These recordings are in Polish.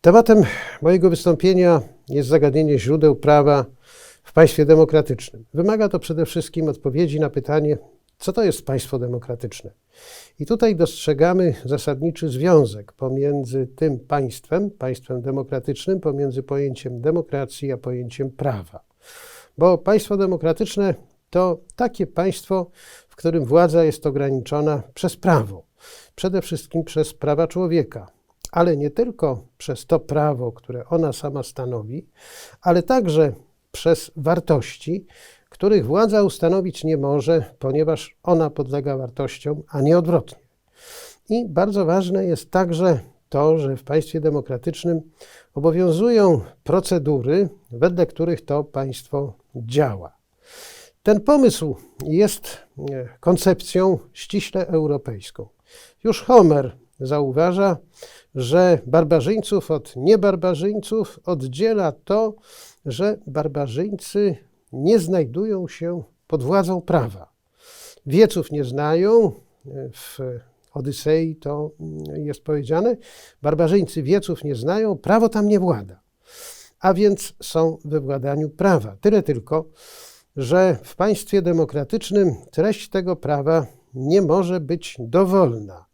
Tematem mojego wystąpienia jest zagadnienie źródeł prawa w państwie demokratycznym. Wymaga to przede wszystkim odpowiedzi na pytanie, co to jest państwo demokratyczne. I tutaj dostrzegamy zasadniczy związek pomiędzy tym państwem, państwem demokratycznym, pomiędzy pojęciem demokracji a pojęciem prawa. Bo państwo demokratyczne to takie państwo, w którym władza jest ograniczona przez prawo, przede wszystkim przez prawa człowieka, ale nie tylko przez to prawo, które ona sama stanowi, ale także przez wartości, których władza ustanowić nie może, ponieważ ona podlega wartościom, a nie odwrotnie. I bardzo ważne jest także to, że w państwie demokratycznym obowiązują procedury, wedle których to państwo działa. Ten pomysł jest e, koncepcją ściśle europejską. Już Homer zauważa, że barbarzyńców od niebarbarzyńców oddziela to, że barbarzyńcy nie znajdują się pod władzą prawa. Wieców nie znają. W Odysei to jest powiedziane. Barbarzyńcy wieców nie znają, prawo tam nie włada. A więc są we władaniu prawa. Tyle tylko, że w państwie demokratycznym treść tego prawa nie może być dowolna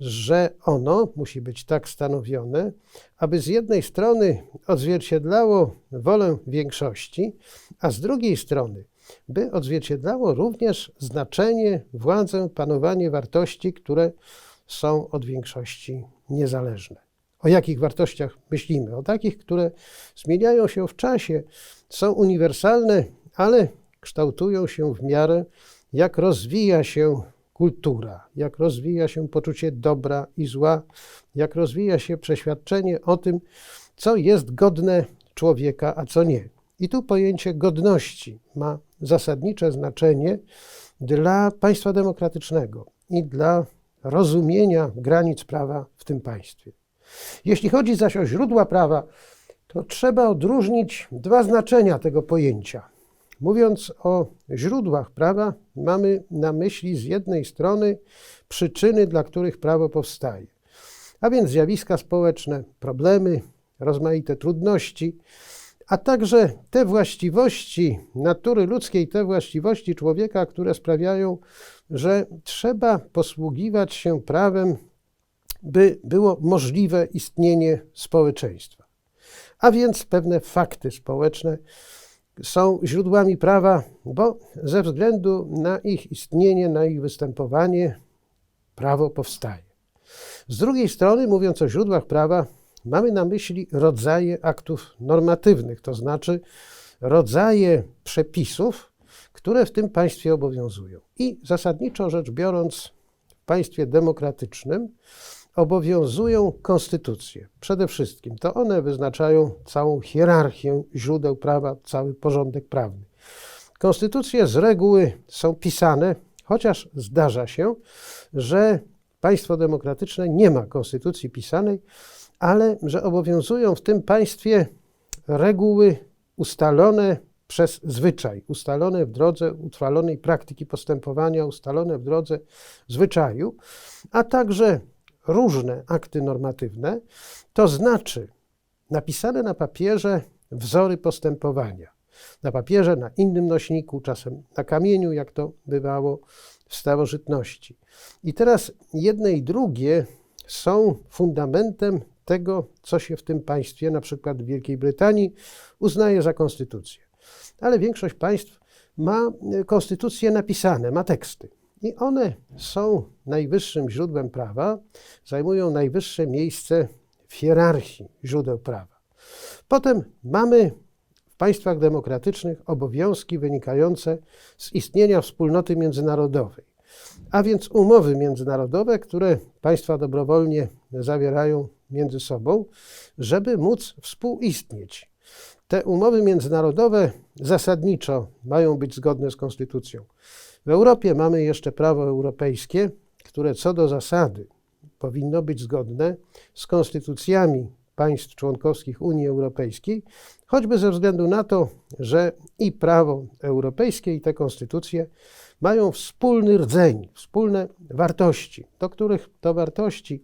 że ono musi być tak stanowione, aby z jednej strony odzwierciedlało wolę większości, a z drugiej strony, by odzwierciedlało również znaczenie, władzę, panowanie wartości, które są od większości niezależne. O jakich wartościach myślimy? O takich, które zmieniają się w czasie, są uniwersalne, ale kształtują się w miarę, jak rozwija się kultura, jak rozwija się poczucie dobra i zła, jak rozwija się przeświadczenie o tym, co jest godne człowieka, a co nie. I tu pojęcie godności ma zasadnicze znaczenie dla państwa demokratycznego i dla rozumienia granic prawa w tym państwie. Jeśli chodzi zaś o źródła prawa, to trzeba odróżnić dwa znaczenia tego pojęcia. Mówiąc o źródłach prawa, mamy na myśli z jednej strony przyczyny, dla których prawo powstaje, a więc zjawiska społeczne, problemy, rozmaite trudności, a także te właściwości natury ludzkiej, te właściwości człowieka, które sprawiają, że trzeba posługiwać się prawem, by było możliwe istnienie społeczeństwa. A więc pewne fakty społeczne, są źródłami prawa, bo ze względu na ich istnienie, na ich występowanie, prawo powstaje. Z drugiej strony, mówiąc o źródłach prawa, mamy na myśli rodzaje aktów normatywnych, to znaczy rodzaje przepisów, które w tym państwie obowiązują. I zasadniczo rzecz biorąc, w państwie demokratycznym obowiązują konstytucje. Przede wszystkim to one wyznaczają całą hierarchię źródeł prawa, cały porządek prawny. Konstytucje z reguły są pisane, chociaż zdarza się, że państwo demokratyczne nie ma konstytucji pisanej, ale że obowiązują w tym państwie reguły ustalone przez zwyczaj, ustalone w drodze utrwalonej praktyki postępowania, ustalone w drodze zwyczaju, a także różne akty normatywne, to znaczy napisane na papierze wzory postępowania. Na papierze, na innym nośniku, czasem na kamieniu, jak to bywało w starożytności. I teraz jedne i drugie są fundamentem tego, co się w tym państwie, na przykład w Wielkiej Brytanii, uznaje za konstytucję. Ale większość państw ma konstytucje napisane, ma teksty. I one są najwyższym źródłem prawa, zajmują najwyższe miejsce w hierarchii źródeł prawa. Potem mamy w państwach demokratycznych obowiązki wynikające z istnienia wspólnoty międzynarodowej, a więc umowy międzynarodowe, które państwa dobrowolnie zawierają między sobą, żeby móc współistnieć. Te umowy międzynarodowe zasadniczo mają być zgodne z konstytucją. W Europie mamy jeszcze prawo europejskie, które co do zasady powinno być zgodne z konstytucjami państw członkowskich Unii Europejskiej, choćby ze względu na to, że i prawo europejskie, i te konstytucje mają wspólny rdzeń, wspólne wartości, do których to wartości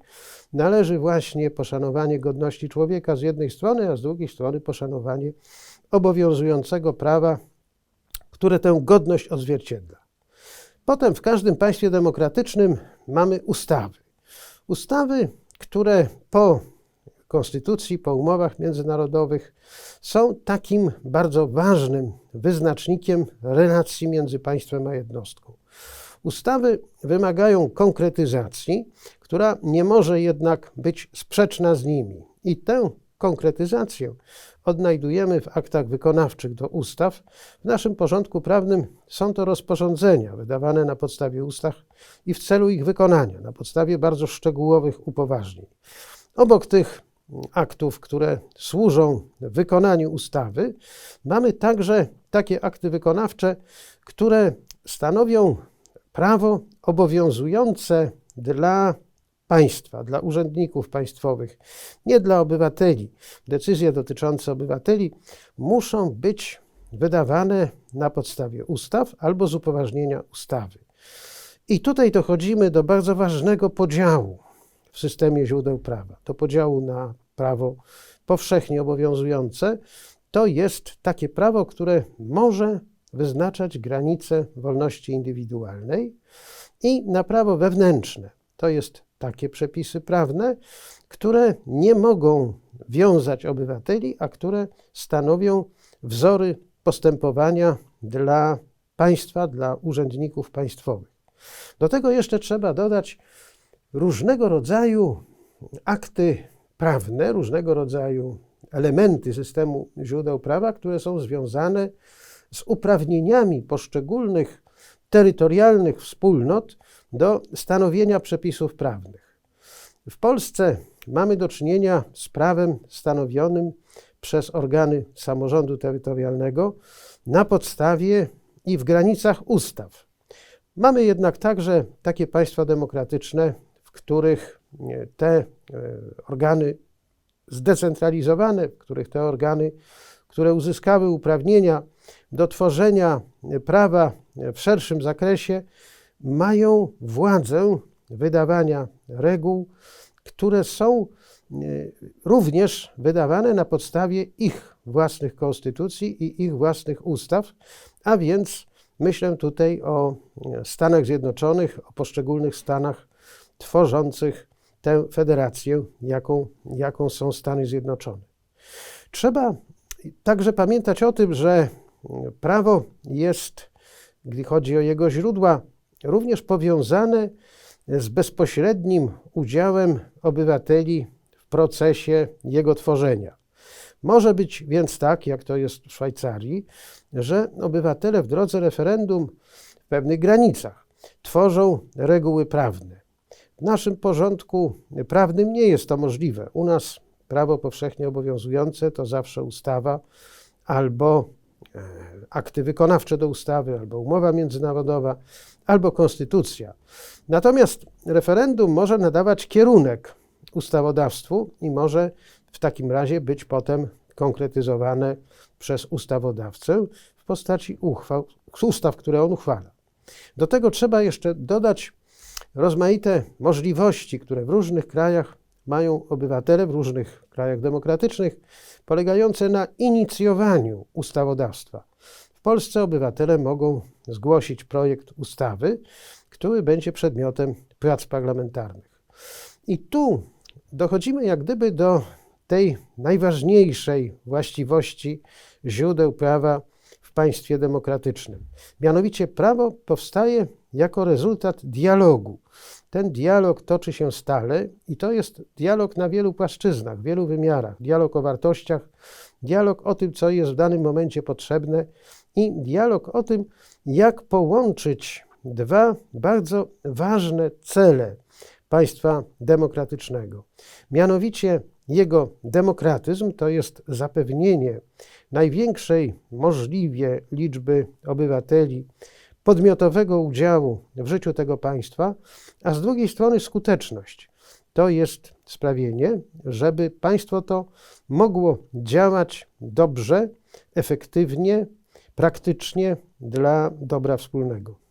należy właśnie poszanowanie godności człowieka z jednej strony, a z drugiej strony poszanowanie obowiązującego prawa, które tę godność odzwierciedla. Potem w każdym państwie demokratycznym mamy ustawy. Ustawy, które po konstytucji, po umowach międzynarodowych są takim bardzo ważnym wyznacznikiem relacji między państwem a jednostką. Ustawy wymagają konkretyzacji, która nie może jednak być sprzeczna z nimi. I tę konkretyzację odnajdujemy w aktach wykonawczych do ustaw. W naszym porządku prawnym są to rozporządzenia wydawane na podstawie ustaw i w celu ich wykonania, na podstawie bardzo szczegółowych upoważnień. Obok tych aktów, które służą wykonaniu ustawy, mamy także takie akty wykonawcze, które stanowią prawo obowiązujące dla państwa, dla urzędników państwowych, nie dla obywateli. Decyzje dotyczące obywateli muszą być wydawane na podstawie ustaw albo z upoważnienia ustawy. I tutaj dochodzimy do bardzo ważnego podziału w systemie źródeł prawa. To podziału na prawo powszechnie obowiązujące. To jest takie prawo, które może wyznaczać granice wolności indywidualnej i na prawo wewnętrzne. To jest takie przepisy prawne, które nie mogą wiązać obywateli, a które stanowią wzory postępowania dla państwa, dla urzędników państwowych. Do tego jeszcze trzeba dodać różnego rodzaju akty prawne, różnego rodzaju elementy systemu źródeł prawa, które są związane z uprawnieniami poszczególnych terytorialnych wspólnot do stanowienia przepisów prawnych. W Polsce mamy do czynienia z prawem stanowionym przez organy samorządu terytorialnego na podstawie i w granicach ustaw. Mamy jednak także takie państwa demokratyczne, w których e, te e, organy zdecentralizowane, w których te organy, które uzyskały uprawnienia do tworzenia prawa w szerszym zakresie, mają władzę wydawania reguł, które są e, również wydawane na podstawie ich własnych konstytucji i ich własnych ustaw, a więc myślę tutaj o Stanach Zjednoczonych, o poszczególnych stanach tworzących tę federację, jaką, jaką są Stany Zjednoczone. Trzeba także pamiętać o tym, że prawo jest, gdy chodzi o jego źródła, również powiązane z bezpośrednim udziałem obywateli w procesie jego tworzenia. Może być więc tak, jak to jest w Szwajcarii, że obywatele w drodze referendum w pewnych granicach tworzą reguły prawne. W naszym porządku prawnym nie jest to możliwe. U nas prawo powszechnie obowiązujące to zawsze ustawa albo e, akty wykonawcze do ustawy, albo umowa międzynarodowa, albo konstytucja. Natomiast referendum może nadawać kierunek ustawodawstwu i może w takim razie być potem konkretyzowane przez ustawodawcę w postaci uchwał, ustaw, które on uchwala. Do tego trzeba jeszcze dodać rozmaite możliwości, które w różnych krajach mają obywatele, w różnych krajach demokratycznych, polegające na inicjowaniu ustawodawstwa. W Polsce obywatele mogą zgłosić projekt ustawy, który będzie przedmiotem prac parlamentarnych. I tu dochodzimy jak gdyby do tej najważniejszej właściwości źródeł prawa państwie demokratycznym. Mianowicie prawo powstaje jako rezultat dialogu. Ten dialog toczy się stale i to jest dialog na wielu płaszczyznach, wielu wymiarach. Dialog o wartościach, dialog o tym, co jest w danym momencie potrzebne i dialog o tym, jak połączyć dwa bardzo ważne cele państwa demokratycznego. Mianowicie jego demokratyzm to jest zapewnienie największej możliwie liczby obywateli podmiotowego udziału w życiu tego państwa, a z drugiej strony skuteczność. To jest sprawienie, żeby państwo to mogło działać dobrze, efektywnie, praktycznie dla dobra wspólnego.